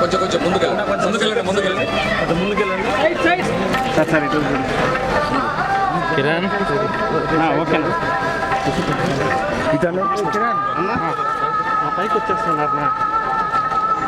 కొంచెం కొంచెం ముందుకెళ్ళండి ముందుకెళ్ళండి ముందుకెళ్ళండి sir sir ఇటు కిరణ్ ఓకేనా ఇతను కిరణ్ పైకి వచ్చేస్తున్నారు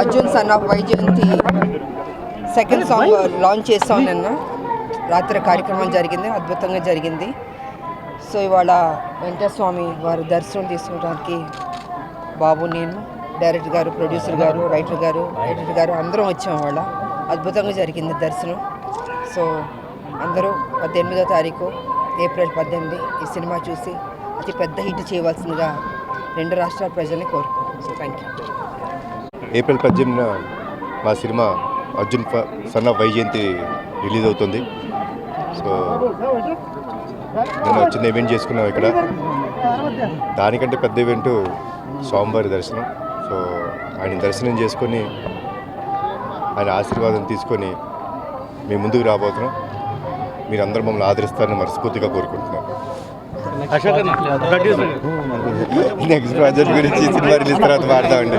Arjun son of Vyjayanthi second song launch చేస్తాం నిన్న. రాత్రి కార్యక్రమం జరిగింది అద్భుతంగా జరిగింది. సో ఇవాళ వెంకటస్వామి వారి దర్శనం తీసుకోవడానికి బాబు నేను డైరెక్టర్ గారు ప్రొడ్యూసర్ గారు రైటర్ గారు ఎడిటర్ గారు అందరం వచ్చాం ఇవాళ. అద్భుతంగా జరిగింది దర్శనం. సో అందరూ పద్దెనిమిదో తారీఖు ఏప్రిల్ పద్దెనిమిది ఈ సినిమా చూసి అతి పెద్ద హిట్ చేయవలసిందిగా రెండు రాష్ట్రాల ప్రజల్ని కోరుకుంటున్నాను సో థ్యాంక్ యూ ఏప్రిల్ పద్దెనిమిదిన మా సినిమా అర్జున్ ఫ- ఆఫ్ వైజయంతి రిలీజ్ అవుతుంది. సో నిన్న చిన్న ఈవెంట్ చేసుకున్నాం ఇక్కడ. దానికంటే పెద్ద ఈవెంట్ స్వామివారి దర్శనం. సో ఆయన దర్శనం చేసుకొని ఆయన ఆశీర్వాదం తీసుకొని మేము ముందుకు రాబోతున్నాం. మీరందరూ మమ్మల్ని ఆదరిస్తారని మనస్ఫూర్తిగా కోరుకుంటున్నాం. నెక్స్ట్ ప్రాజెక్ట్ గురించి సినిమా రిలీజ్ తర్వాత మాట్లాడండి